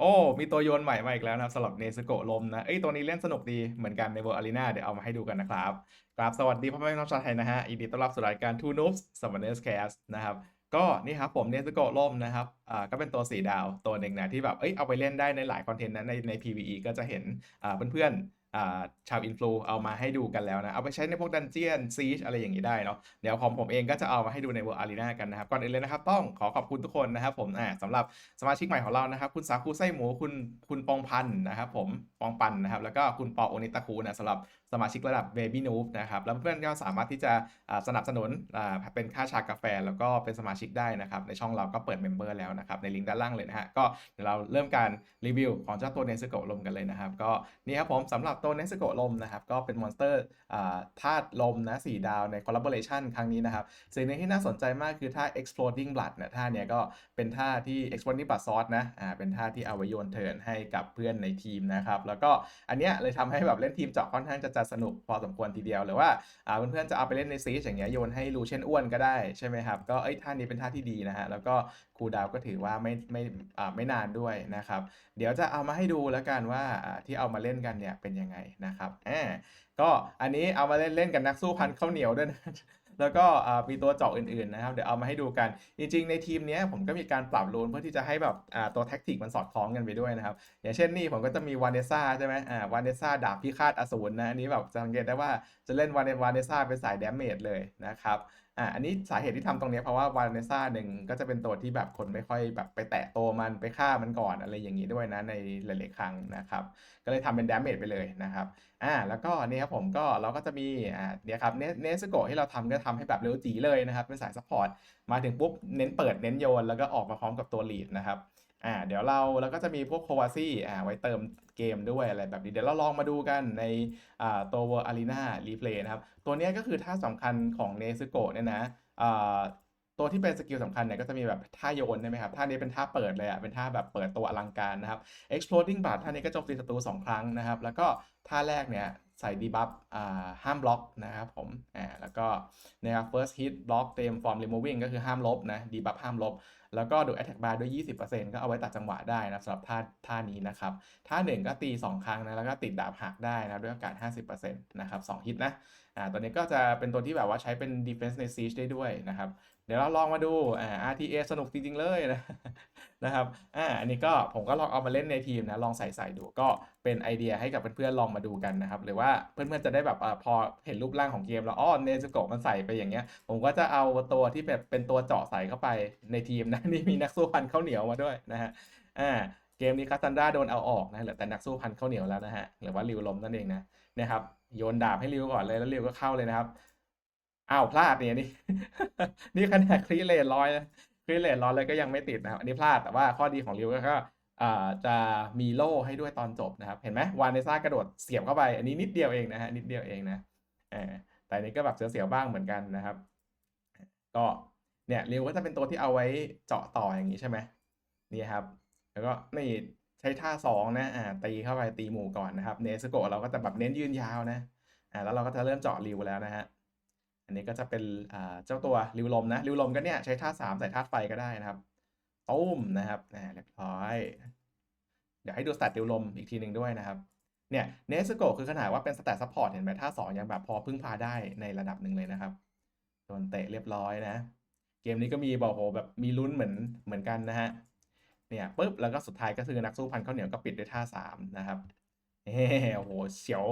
โอ้ มีตัวโยนใหม่มาอีกแล้วนะครับสำหรับเนสโกลมนะ เอ้ย ตัวนี้เล่นสนุกดีเหมือนกันในเวอร์อารีนาเดี๋ยวเอามาให้ดูกันนะครับครับสวัสดีพ่อแม่น้องชาวไทยนะฮะยินดีต้อนรับสู่รายการ Two Noobs Summoners Cast นะครับ ก็นี่ครับผมเนสโกลมนะครับ อ่า ก็เป็นตัวสีดาวตัวหนึ่งนะที่แบบ เอ้ย เอาไปเล่นได้ในหลายคอนเทนต์นะในใน PVE ก็จะเห็น อ่า เพื่อนๆอ่า ชาวอินฟลูเอามาให้ดูกันแล้วนะ เอาไปใช้ในพวกดันเจียนซีชอะไรอย่างนี้ได้เนาะเดี๋ยวผมผมเองก็จะเอามาให้ดูในเวอร์อารีนากันนะครับ ก่อนอื่นเลยนะครับ ต้องขอขอบคุณทุกคนนะครับผมอ่าสำหรับสมาชิกใหม่ของเรานะครับ คุณสาคูไส้หมูคุณคุณปองพันนะครับผมปองปันนะครับ แล้วก็คุณปอโอนิตาคูนะสำหรับ สมาชิกระดับ Baby Noob นะครับแล้วเพื่อนก็สามารถที่จะสนับสนุนเป็นค่าชากาแฟแล้วก็เป็นสมาชิกได้นะครับในช่องเราก็เปิดเมมเบอร์แล้วนะครับในลิงก์ด้านล่างเลยนะฮะก็เดี๋ยวเราเริ่มการรีวิวของเจ้าตัวเนสโกลมกันเลยนะครับก็นี่ครับผมสำหรับตัวเนสโกลมนะครับก็เป็นมอนสเตอร์ธาตุลมนะสีดาวใน collaboration ครั้งนี้นะครับสิ่งหนึงที่น่าสนใจมากคือท่า exploding blood เนี่ยท่าเนี้ยก็เป็นท่าที่ exploding blood sauce นะอ่าเป็นท่าที่เอาไว้โยนเทิร์นให้กับเพื่อนในทีมนะครับแล้วก็อันเนี้ยเลยทำให้แบบเล่นทีมเจาะค่อนข้างจะจะสนุกพอสมควรทีเดียว หรือว่าเพื่อนๆจะเอาไปเล่นในซีชอย่างเงี้ยโยนให้รูเช่นอ้วนก็ได้ใช่ไหมครับ ก็เอ้ยท่านี้เป็นท่าที่ดีนะฮะ แล้วก็ครูดาวก็ถือว่าไม่ไม่ไม่นานด้วยนะครับ เดี๋ยวจะเอามาให้ดูแล้วกันว่าที่เอามาเล่นกันเนี่ยเป็นยังไงนะครับอาก็อันนี้เอามาเล่นเล่นกับนักสู้พันข้าวเหนียวด้วยนะ แล้วก็มีตัวเจาะอื่นๆนะครับ เดี๋ยวเอามาให้ดูกัน จริงๆ ในทีมนี้ผมก็มีการปรับโลนเพื่อที่จะให้แบบตัวแท็กติกมันสอดคล้องกันไปด้วยนะครับ อย่างเช่นนี่ผมก็จะมีวานเดซ่าใช่ไหมอ่าวานเดซ่าดาบพิฆาตอสูรนะ อันนี้แบบสังเกตได้ว่าจะเล่นวานเนวานเนซ่าเป็นสายเดาเมจเลยนะครับ อ่าอันนี้สาเหตุที่ทำตรงนี้เพราะว่าวานเนซ่าหนึ่งก็จะเป็นตัวที่แบบคนไม่ค่อยแบบไปแตะตัวมันไปฆ่ามันก่อนอะไรอย่างนี้ด้วยนะในหลายๆครั้งนะครับ ก็เลยทำเป็นดาเมจไปเลยนะครับอ่าแล้วก็นี่ครับผมก็เราก็จะมีอ่าเนี่ยครับเนเนสโกะที่เราทำก็ทำให้แบบเร็วจีเลยนะครับเป็นสายซัพพอร์ตมาถึงปุ๊บเน้นเปิดเน้นโยนแล้วก็ออกมาพร้อมกับตัวลีดนะครับอ่าเดี๋ยวเราเราก็จะมีพวกโควาซี่อ่าไว้เติม เกมด้วยอะไรแบบนี้เดี๋ยวเราลองมาดูกันในตัวเวอร์อารีนารีเฟลย์นะครับ ตัวนี้ก็คือท่าสำคัญของเนซึโกะเนี่ยนะตัวที่เป็นสกิลสำคัญเนี่ยก็จะมีแบบท่าโยนใช่ไหมครับท่านี้เป็นท่าเปิดเลยอะเป็นท่าแบบเปิดตัวอลังการนะครับ exploding blood ท่านี้ก็โจมตีศัตรู2 ครั้งนะครับ แล้วก็ท่าแรกเนี่ย ใส่ดีบัฟห้ามบล็อกนะครับผมอ่าแล้วก็นะครับ first hit block เต็ม form removing ก็คือห้ามลบนะดีบัฟห้ามลบ แล้วก็ดู attack bar ด้วย 20%ก็เอาไว้ตัดจังหวะได้นะสำหรับท่าท่านี้นะครับท่าหนึ่งก็ตี 2 ครั้งนะแล้วก็ติดดาบหักได้นะด้วยโอกาส50%นะครับ2ฮิตนะอ่าตัวนี้ก็จะเป็นตัวที่แบบว่าใช้เป็น defense ใน siege ได้ด้วยนะครับ เดี๋ยวเราลองมาดูอ่า RTA สนุกจริง ๆ เลยนะนะครับอ่าอันนี้ก็ผมก็ลองเอามาเล่นในทีมนะลองใส่ใส่ดูก็เป็นไอเดียให้กับเพื่อนๆลองมาดูกันนะครับหรือว่าเพื่อนๆจะได้แบบอ่าพอเห็นรูปร่างของเกมแล้วอ้อเนซึโกะมันใส่ไปอย่างเงี้ย ผมก็จะเอาตัวที่แบบเป็นตัวเจาะใส่เข้าไปในทีมนะนี่มีนักสู้พันข้าวเหนียวมาด้วยนะฮะอ่าเกมนี้คาซันดาโดนเอาออกนะเหลือแต่นักสู้พันข้าวเหนียวแล้วนะฮะหรือว่าริวลมนั่นเองนะนี่ยครับโยนดาบให้ริวก่อนเลยแล้วริวก็เข้าเลยนะครับ อ้าวพลาดเนี่ยนี่นี่ขนาดคลีเลตร้อยนะคลีเลตร้อยเลยก็ยังไม่ติดนะครับ อันนี้พลาดแต่ว่าข้อดีของริวก็ก็อ่าจะมีโล่ให้ด้วยตอนจบนะครับ เห็นไหมวานเนซ่ากระโดดเสียบเข้าไป อันนี้นิดเดียวเองนะฮะนิดเดียวเองนะแต่อันนี้ก็แบบเสียวๆบ้างเหมือนกันนะครับ ก็เนี่ยริวก็จะเป็นตัวที่เอาไว้เจาะต่ออย่างนี้ใช่ไหมนี่ครับ แล้วก็นี่ใช้ท่าสองนะอ่าตีเข้าไปตีหมู่ก่อนนะครับ เนสโกเราก็จะแบบเน้นยืนยาวนะอ่าแล้วเราก็จะเริ่มเจาะริวแล้วนะฮะ อันนี้ก็จะเป็นเจ้าตัวริวลมนะริวลมก็เนี่ยใช้ท่าสามใส่ท่าไฟก็ได้นะครับตุ้มนะครับเรียบร้อย เดี๋ยวให้ดูสแตทริวลมอีกทีหนึ่งด้วยนะครับเนี่ยเนสโกคือขนาดว่าเป็นสแตทซัพพอร์ตเห็นไหมท่าสองยังแบบพอพึ่งพาได้ในระดับหนึ่งเลยนะครับโดนเตะเรียบร้อยนะ เกมนี้ก็มีบอกโหแบบมีลุ้นเหมือนเหมือนกันนะฮะเนี่ยปุ๊บแล้วก็สุดท้ายก็คือนักสู้พันข้าวเหนียวก็ปิดด้วยท่าสามนะครับเฮ้โอ้โหเสียว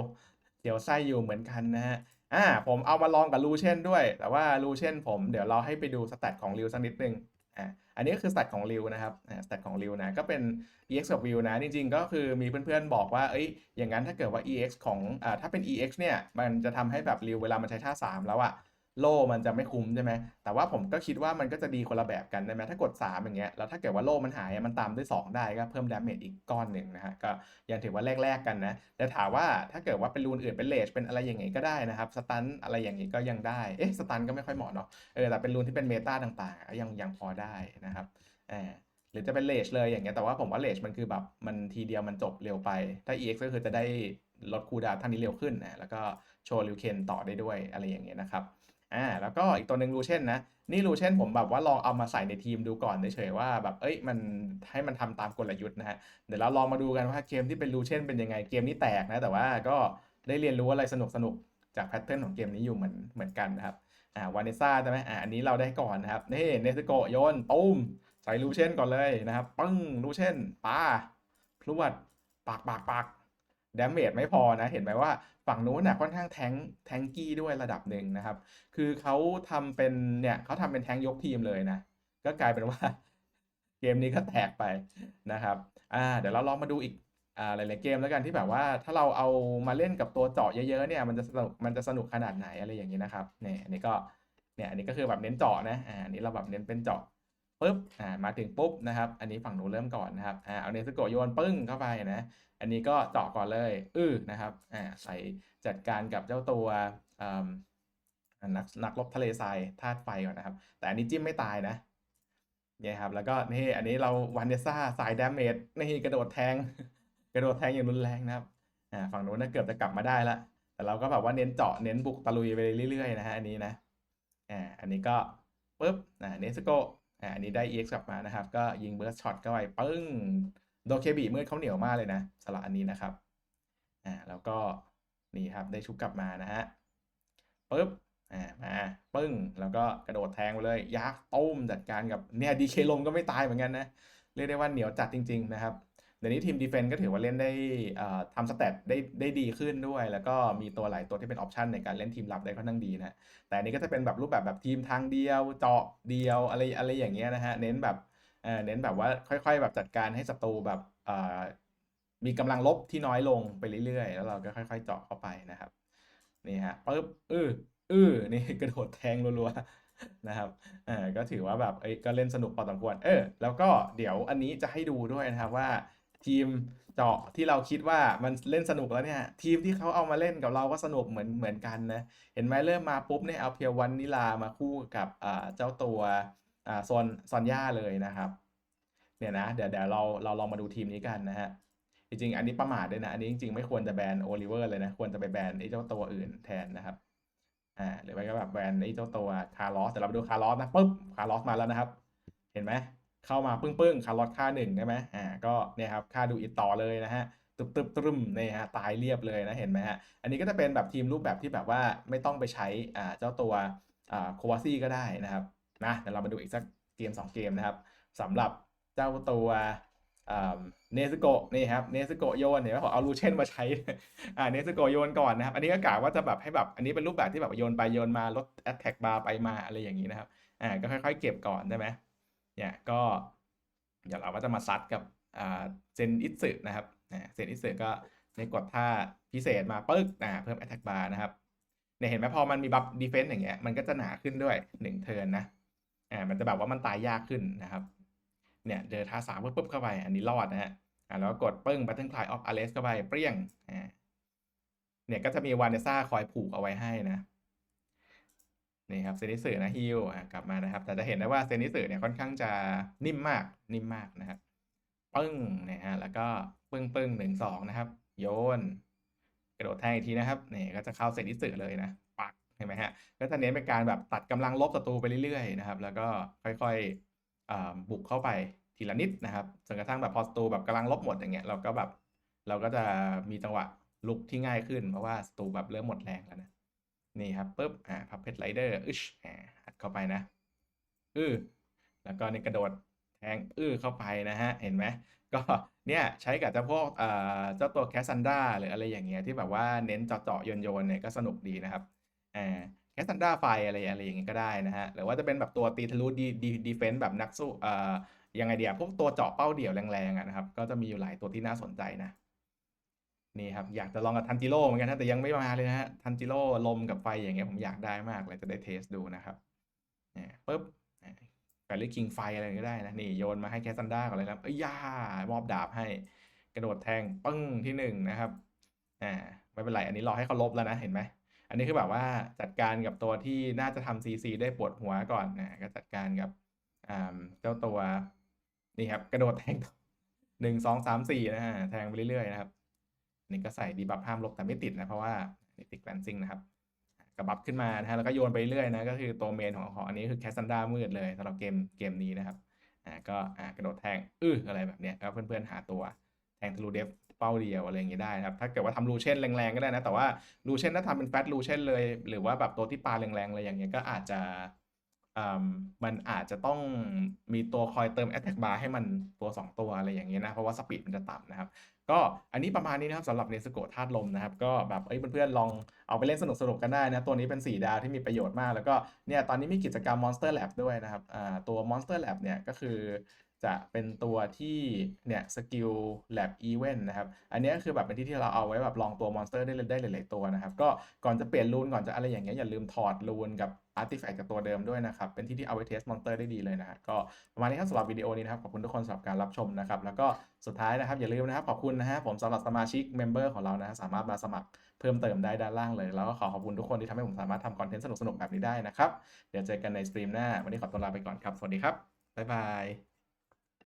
เสียวไส้อยู่เหมือนกันนะฮะ อ่าผมเอามาลองกับลูเชนด้วย แต่ว่าลูเชนผมเดี๋ยวเราให้ไปดูสแตทของริวสักนิดนึงอ่าอันนี้ก็คือสแตทของริวนะครับอ่าสแตทของริวนะก็เป็น EX กับริวนะ จริงๆ ก็คือมีเพื่อนๆบอกว่าเอ้ยอย่างนั้นถ้าเกิดว่า EX ของอ่าถ้าเป็น EX เนี่ยมันจะทำให้แบบริวเวลามันใช้ท่าสามแล้วอะ โล่มันจะไม่คุ้มใช่ไหมแต่ว่าผมก็คิดว่ามันก็จะดีคนละแบบกันได้ไหมถ้ากด 3 อย่างเงี้ยแล้วถ้าเกิดว่าโล่มันหายมันตามด้วย 2 ได้ก็เพิ่มดาเมจอีกก้อนหนึ่งนะฮะก็ยังถือว่าแลกๆกันนะแต่ถามว่าถ้าเกิดว่าเป็นรูนอื่นเป็นเลชเป็นอะไรอย่างงี้ก็ได้นะครับสตันอะไรอย่างงี้ก็ยังได้เอ๊ะสตันก็ไม่ค่อยเหมาะเนาะเออแต่เป็นรูนที่เป็นเมตาต่างๆก็ยังยังพอได้นะครับอ่าหรือจะเป็นเลชเลยอย่างเงี้ยแต่ว่าผมว่าเลชมันคือแบบมันทีเดียวมันจบเร็วไป ถ้า EX ก็คือจะได้ลดคูดาวท่านนี้เร็วขึ้นนะแล้วก็โชว์ริวเคนต่อได้ด้วยอะไรอย่างเงี้ยนะครับ อ่าแล้วก็อีกตัวหนึ่งลูเชนนะ นี่ลูเชนผมแบบว่าลองเอามาใส่ในทีมดูก่อนเฉยๆว่าแบบเอ้ยมันให้มันทำตามกลยุทธ์นะฮะเดี๋ยวเราลองมาดูกันว่าเกมที่เป็นลูเชนเป็นยังไงเกมนี้แตกนะ แต่ว่าก็ได้เรียนรู้อะไรสนุกๆจากแพทเทิร์นของเกมนี้อยู่เหมือนเหมือนกันนะครับอ่าวานิซ่าใช่ไหมอ่าอันนี้เราได้ก่อนนะครับนี่เนสโกโยนตุ้มใส่ลูเชนก่อนเลยนะครับปึ้งลูเชนปาพลวดปากปากปากดาเมจไม่พอนะ เห็นไหมว่า ฝั่งนู้นน่ะค่อนข้างแทงแทงกี้ด้วยระดับหนึ่งนะครับ คือเขาทำเป็นเนี่ยเขาทำเป็นแทงยกทีมเลยนะ ก็กลายเป็นว่าเกมนี้ก็แตกไปนะครับ อ่า เดี๋ยวเราลองมาดูอีกอ่าหลายๆเกมแล้วกันที่แบบว่าถ้าเราเอามาเล่นกับตัวเจาะเยอะๆเนี่ยมันจะสนุกมันจะสนุกขนาดไหนอะไรอย่างนี้นะครับเนี่ยอันนี้ก็เนี่ยอันนี้ก็คือแบบเน้นเจาะนะอ่าอันนี้เราแบบเน้นเป็นเจาะ ปุ๊บอ่ามาถึงปุ๊บนะครับ อันนี้ฝั่งหนูเริ่มก่อนนะครับอ่าเอาเนสโกโยนปึ้งเข้าไปนะอันนี้ก็เจาะก่อนเลยอื้อนะครับอ่าใส่จัดการกับเจ้าตัวอ่านักนักรบทะเลทรายธาตุไฟก่อนนะครับ แต่อันนี้จิ้มไม่ตายนะเนี่ยครับแล้วก็นี่อันนี้เราวานเนซ่าสายดาเมจนี่กระโดดแทง กระโดดแทงอย่างรุนแรงนะครับอ่าฝั่งนู้นน่ะเกือบจะกลับมาได้ละแต่เราก็แบบว่าเน้นเจาะเน้นบุกตะลุยไปเรื่อยๆนะฮะอันนี้นะอ่าอันนี้ก็ปุ๊บอ่าเนสโก อันนี้ได้ EX กลับมานะครับ ก็ยิงเบิร์สช็อตเข้าไปปึ้ง โดเคบีเมื่อเขาเหนียวมากเลยนะสละอันนี้นะครับ อ่า แล้วก็นี่ครับได้ชุบกลับมานะฮะปึ๊บ อ่า มาปึ้ง แล้วก็กระโดดแทงไปเลยยักษ์ต้มจัดการกับเนี่ยดีเคลมก็ไม่ตายเหมือนกันนะ เรียกได้ว่าเหนียวจัดจริง ๆ นะครับ เดี๋ยวนี้ทีมดีเฟนต์ก็ถือว่าเล่นได้ทำสเตตได้ได้ดีขึ้นด้วย แล้วก็มีตัวหลายตัวที่เป็นออปชันในการเล่นทีมรับได้ค่อนข้างดีนะแต่อันนี้ก็จะเป็นแบบรูปแบบแบบทีมทางเดียวเจาะเดียวอะไรอะไรอย่างเงี้ยนะฮะเน้นแบบเน้นแบบว่าค่อยๆ แบบจัดการให้ศัตรูแบบมีกำลังลบที่น้อยลงไปเรื่อยๆ แล้วเราก็ค่อยๆ เจาะเข้าไปนะครับนี่ฮะปึ๊บอื้ออื้อนี่กระโดดแทงรัวๆนะครับอ่าก็ถือว่าแบบเอ้ก็เล่นสนุกพอสมควรเออแล้วก็เดี๋ยวอันนี้จะให้ดูด้วยนะครับว่า ทีมเจาะที่เราคิดว่ามันเล่นสนุกแล้วเนี่ยทีมที่เขาเอามาเล่นกับเราก็สนุกเหมือนเหมือนกันนะเห็นไหมเริ่มมาปุ๊บเนี่ยเอาเพียววันนิลามาคู่กับเจ้าตัวซอนซอนย่าเลยนะครับเนี่ยนะเดี๋ยวเดี๋ยวเราเราลองมาดูทีมนี้กันนะฮะจริงๆอันนี้ประมาทด้วยนะ อันนี้จริงๆไม่ควรจะแบนโอลิเวอร์เลยนะ ควรจะไปแบนไอ้เจ้าตัวอื่นแทนนะครับอ่าหรือไม่ก็แบบแบนไอ้เจ้าตัวคาร์ลอสแต่เราไปดูคาร์ลอสนะปุ๊บคาร์ลอสมาแล้วนะครับ เห็นไหม เข้ามาปึ้งปึ้งๆคาร์ลอสค่าหนึ่งได้ไหมอ่าก็เนี่ยครับค่าดูอิตต่อเลยนะฮะตึบตึบตึมนี่ฮะตายเรียบเลยนะเห็นไหมฮะอันนี้ก็จะเป็นแบบทีมรูปแบบที่แบบว่าไม่ต้องไปใช้อ่าเจ้าตัวอ่าโควาซี่ก็ได้นะครับนะเดี๋ยวเรามาดูอีกสักเกมสองเกมนะครับสำหรับเจ้าตัวเนสโกะนี่ครับเนสโกะโยนเห็นไหมผมเอาลูเชนมาใช้อ่าเนสโกะโยนก่อนนะครับ อันนี้ก็กะว่าจะแบบให้แบบอันนี้เป็นรูปแบบที่แบบโยนไปโยนมาลดแอตแทกบาร์ไปมาอะไรอย่างนี้นะครับอ่าก็ค่อยๆเก็บก่อนได้ไหม เนี่ยก็เดี๋ยวเราก็จะมาซัดกับเซนอิสึนะครับอ่าเซนอิสึก็ในกดท่าพิเศษมาปึ๊กอ่าเพิ่มแอตแทกบาร์นะครับเนี่ยเห็นไหมพอมันมีบัฟดีเฟนต์อย่างเงี้ยมันก็จะหนาขึ้นด้วยหนึ่งเทิร์นนะอ่ามันจะแบบว่ามันตายยากขึ้นนะครับเนี่ยเดินท่าสามปุ๊บเข้าไป อันนี้รอดนะฮะอ่าแล้วก็กดปึ้ง Battle Cry of Arrest เข้าไปเปรี้ยงอ่าเนี่ยก็จะมีวานเนซ่าคอยผูกเอาไว้ให้นะ นี่ครับเซนิสึนะฮิวกลับมานะครับ แต่จะเห็นได้ว่าเซนิสึเนี่ยค่อนข้างจะนิ่มมากนิ่มมากนะครับปึ้งนี่ยฮะแล้วก็ปึ้งปึ้งหนึ่งสองนะครับ โยน กระโดดแทงอีกทีนะครับนี่ก็จะเข้าเซนิสึเลยนะปักเห็นไหมฮะก็จะเน้นเป็นการแบบตัดกำลังลบศัตรูไปเรื่อยๆนะครับ แล้วก็ค่อยๆบุกเข้าไปทีละนิดนะครับจนกระทั่งแบบพอศัตรูแบบกำลังลบหมดอย่างเงี้ยเราก็แบบเราก็จะมีจังหวะลุกที่ง่ายขึ้นเพราะว่าศัตรูแบบเริ่มหมดแรงแล้วนะ นี่ครับปุ๊บอ่าพับเพชรไรเดอร์อึชอ่าอัดเข้าไปนะอือแล้วก็นี่กระโดดแทงอื้อเข้าไปนะฮะ เห็นไหมก็เนี่ยใช้กับเจ้าพวกเอ่อเจ้าตัวแคสซันดราหรืออะไรอย่างเงี้ยที่แบบว่าเน้นเจาะๆโยนๆเนี่ยก็สนุกดีนะครับอ่าแคสซันดราไฟอะไรอะไรอย่างเงี้ยก็ได้นะฮะ หรือว่าจะเป็นแบบตัวตีทะลุดีดีดีเฟนต์แบบนักสู้เอ่อยังไงเดียพวกตัวเจาะเป้าเดี่ยวแรงๆนะครับ ก็จะมีอยู่หลายตัวที่น่าสนใจนะ นี่ครับอยากจะลองกับทันจิโร่เหมือนกันนะแต่ยังไม่มาเลยนะฮะทันจิโร่ลมกับไฟอย่างเงี้ยผมอยากได้มากเลยจะได้เทสดูนะครับเนี่ยปุ๊บแฟรี่คิงไฟอะไรก็ได้นะนี่โยนมาให้แคสซันดราก่อนเลยครับเอ้ยย่ามอบดาบให้กระโดดแทงปึ้งที่หนึ่งนะครับอ่าไม่เป็นไรอันนี้รอให้เขาลบแล้วนะเห็นไหมอันนี้คือแบบว่าจัดการกับตัวที่น่าจะทำซีซีได้ปวดหัวก่อนนะก็จัดการกับอ่าเจ้าตัวนี่ครับกระโดดแทงหนึ่งสองสามสี่นะฮะแทงไปเรื่อยๆนะครับ นี่ก็ใส่ดีบัฟห้ามลบแต่ไม่ติดนะเพราะว่านี่ติดแกลนซิงนะครับกระบับขึ้นมานะฮะแล้วก็โยนไปเรื่อยนะก็คือตัวเมนของของอันนี้คือแคสซันดามืดเลยสำหรับเกมเกมนี้นะครับอ่าก็อ่ากระโดดแทงอื้ออะไรแบบเนี้ยครับเพื่อนๆหาตัวแทงทะลุเดฟเป้าเดียวอะไรอย่างงี้ได้นะครับถ้าเกิดว่าทำลูเช่นแรงๆก็ได้นะแต่ว่าลูเช่นถ้าทำเป็นแฟตลูเช่นเลย หรือว่าแบบตัวที่ปาแรงๆอะไรอย่างเงี้ยก็อาจจะ มันอาจจะต้องมีตัวคอยเติม Attack Bar ให้มันตัว 2 ตัวอะไรอย่างเงี้ยนะ เพราะว่าสปีดมันจะต่ำนะครับ ก็อันนี้ประมาณนี้นะครับสำหรับเนสโกธาตุลมนะครับ ก็แบบเอ้ยเพื่อนๆลองเอาไปเล่นสนุกๆกันได้นะ ตัวนี้เป็น 4 ดาวที่มีประโยชน์มาก แล้วก็เนี่ยตอนนี้มีกิจกรรม Monster Lab ด้วยนะครับตัว Monster Lab เนี่ยก็คือ จะเป็นตัวที่เนี่ยสกิล Lab Event นะครับ อันนี้คือแบบเป็นที่ที่เราเอาไว้แบบลองตัว Monster ได้ได้หลายๆตัวนะครับ ก็ก่อนจะเปลี่ยนรูนก่อนจะอะไรอย่างเงี้ยอย่าลืมถอดรูนกับอาร์ติแฟกต์จากตัวเดิมด้วยนะครับ เป็นที่ที่เอาไว้เทสมอนสเตอร์ได้ดีเลยนะฮะก็ประมาณนี้ครับสำหรับวิดีโอนี้นะครับ ขอบคุณทุกคนสำหรับการรับชมนะครับ แล้วก็สุดท้ายนะครับ อย่าลืมนะครับขอบคุณนะฮะผมสำหรับสมาชิกเมมเบอร์ของเรานะฮะสามารถมาสมัครเพิ่มเติมได้ด้านล่างเลย แล้วก็ขอขอบคุณทุกคนที่ทำให้ผมสามารถทำคอนเทนต์สนุกๆแบบนี้ได้นะครับเดี๋ยวเจอกันในสตรีมหน้าวันนี้ขอตัวลาไปก่อนครับสวัสดีครับบ๊ายบาย